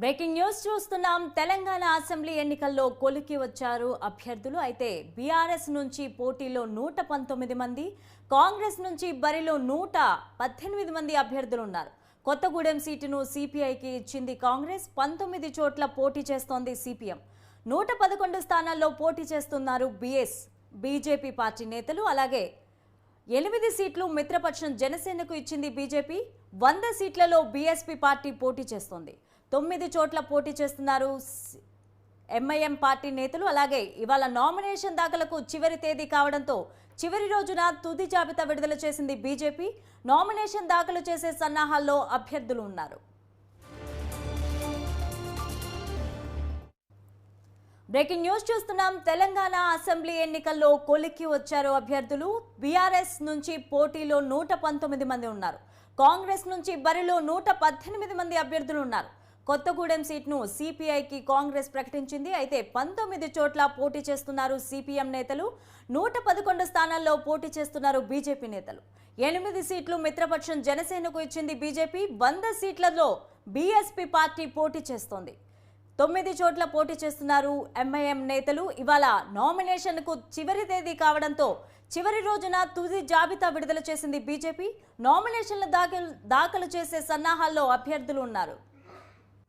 Breaking news చూస్తున్నాం. Telangana assembly ఎన్నికల్లో కొలికి వచ్చారు అభ్యర్థులు. అయితే బీఆర్ఎస్ నుంచి పోటీలో నూట పంతొమ్మిది మంది కాంగ్రెస్ నుంచి బరిలో నూట పద్దెనిమిది మంది అభ్యర్థులు ఉన్నారు కొత్తగూడెం సీటును సిపిఐకి ఇచ్చింది కాంగ్రెస్. పంతొమ్మిది చోట్ల పోటీ చేస్తోంది సిపిఎం. నూట పదకొండు స్థానాల్లో పోటీ చేస్తున్నారు బిఎస్ బీజేపీ పార్టీ నేతలు. అలాగే ఎనిమిది సీట్లు మిత్రపక్షం జనసేనకు ఇచ్చింది బీజేపీ. వంద సీట్లలో బీఎస్పీ పార్టీ పోటీ చేస్తోంది. తొమ్మిది చోట్ల పోటీ చేస్తున్నారు ఎంఐఎం పార్టీ నేతలు. అలాగే ఇవాళ నామినేషన్ దాఖలకు చివరి తేదీ కావడంతో చివరి రోజున తుది జాబితా విడుదల చేసింది బీజేపీ. నామినేషన్ దాఖలు చేసే సన్నాహాల్లో అభ్యర్థులు ఉన్నారు. బ్రేకింగ్ న్యూస్ చూస్తున్నాం. తెలంగాణ అసెంబ్లీ ఎన్నికల్లో కొలిక్కి వచ్చారు అభ్యర్థులు. బీఆర్ఎస్ నుంచి పోటీలో నూట పంతొమ్మిది మంది ఉన్నారు. కాంగ్రెస్ నుంచి బరిలో నూట పద్దెనిమిది మంది అభ్యర్థులు ఉన్నారు. కొత్తగూడెం సీట్ను సిపిఐకి కాంగ్రెస్ ప్రకటించింది. అయితే పంతొమ్మిది చోట్ల పోటీ చేస్తున్నారు సిపిఎం నేతలు. నూట పదకొండు స్థానాల్లో పోటీ చేస్తున్నారు బీజేపీ నేతలు. ఎనిమిది సీట్లు మిత్రపక్షం జనసేనకు ఇచ్చింది బీజేపీ. వంద సీట్లలో బీఎస్పీ పార్టీ పోటీ చేస్తోంది. తొమ్మిది చోట్ల పోటీ చేస్తున్నారు ఎంఐఎం నేతలు. ఇవాళ నామినేషన్కు చివరి తేదీ కావడంతో చివరి రోజున తుది జాబితా విడుదల చేసింది బీజేపీ. నామినేషన్ల దాఖలు దాఖలు చేసే సన్నాహాల్లో అభ్యర్థులు ఉన్నారు.